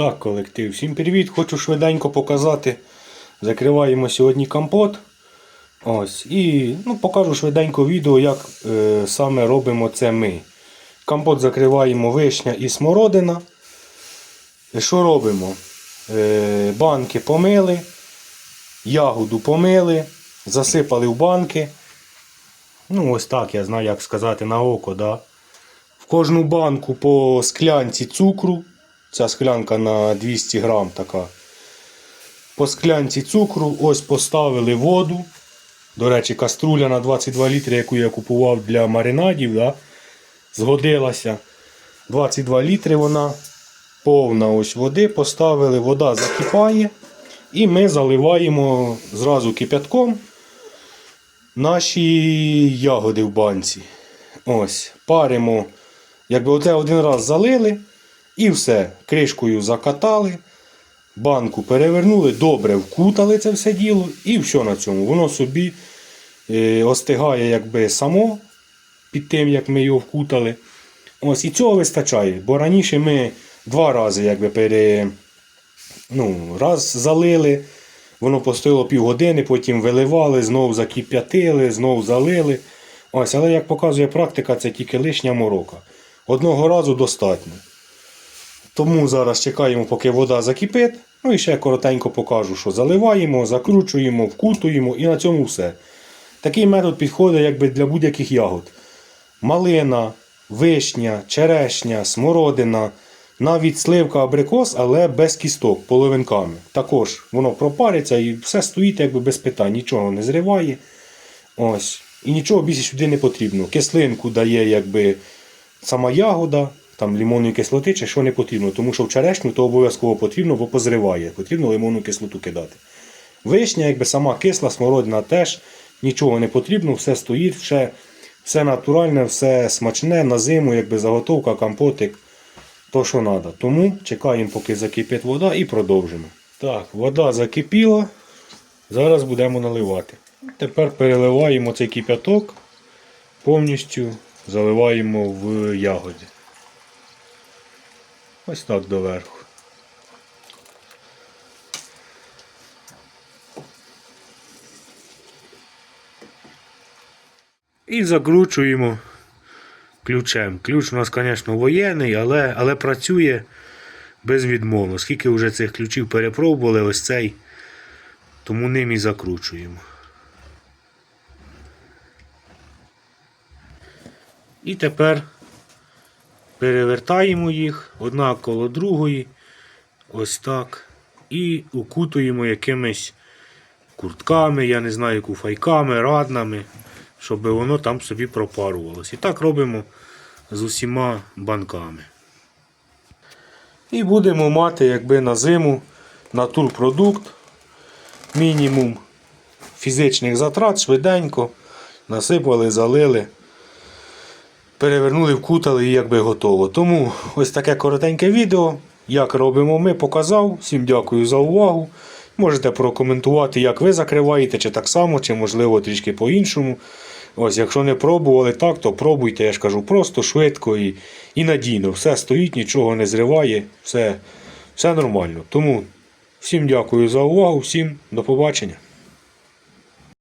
Так, колектив, всім привіт! Хочу швиденько показати. Закриваємо сьогодні компот. Ось. І ну, покажу швиденько відео, як е, саме робимо це ми. Компот закриваємо вишня і смородина. Що робимо? Е, банки помили, ягоду помили, засипали в банки. Ну, ось так я знаю, як сказати на око. Да? В кожну банку по склянці цукру. Ця склянка на 200 грам така. По склянці цукру ось поставили воду. До речі, каструля на 22 літри, яку я купував для маринадів, да, згодилася. 22 літри вона повна ось води. Поставили, вода закипає. І ми заливаємо зразу кипятком наші ягоди в банці. Ось, паримо. Якби оце один раз залили. І все, кришкою закатали, банку перевернули, добре вкутали це все діло, і все на цьому. Воно собі е, остигає якби само під тим, як ми його вкутали. Ось І цього вистачає. Бо раніше ми два рази якби пере, ну, раз залили, воно постояло півгодини, потім виливали, знову закип'ятили, знову залили. Ось, Але як показує практика, це тільки лишня морока. Одного разу достатньо. Тому зараз чекаємо, поки вода закипить. Ну і ще коротенько покажу, що заливаємо, закручуємо, вкутуємо і на цьому все. Такий метод підходить якби для будь-яких ягод. Малина, вишня, черешня, смородина, навіть сливка абрикос, але без кісток, половинками. Також воно пропариться і все стоїть якби без питань, нічого не зриває. Ось. І нічого більше сюди не потрібно. Кислинку дає якби сама ягода, там лимонної кислоти чи що не потрібно, тому що в черешню то обов'язково потрібно, бо позриває. Потрібно лимонну кислоту кидати. Вишня, якби сама кисла, смородина теж нічого не потрібно, все стоїть, все, все натуральне, все смачне, на зиму, якби заготовка, компотик, то що треба. Тому чекаємо, поки закипить вода і продовжимо. Так, вода закипіла. Зараз будемо наливати. Тепер переливаємо цей кип'яток, повністю заливаємо в ягоді. Ось так доверху. І закручуємо ключем. Ключ у нас, звісно, воєнний, але, але працює безвідмовно. Скільки вже цих ключів перепробували, ось цей, тому ним і закручуємо. І тепер перевертаємо їх одна коло другої, ось так. І укутуємо якимись куртками, я не знаю, куфайками, раднами, щоб воно там собі пропарувалось. І так робимо з усіма банками. І будемо мати якби на зиму натурпродукт, мінімум фізичних затрат, швиденько насипали, залили перевернули, вкутали і якби готово. Тому ось таке коротеньке відео. Як робимо ми, показав. Всім дякую за увагу. Можете прокоментувати, як ви закриваєте, чи так само, чи можливо трішки по-іншому. Ось, Якщо не пробували так, то пробуйте, я ж кажу, просто швидко і і надійно. Все стоїть, нічого не зриває, все, все нормально. Тому всім дякую за увагу, всім до побачення.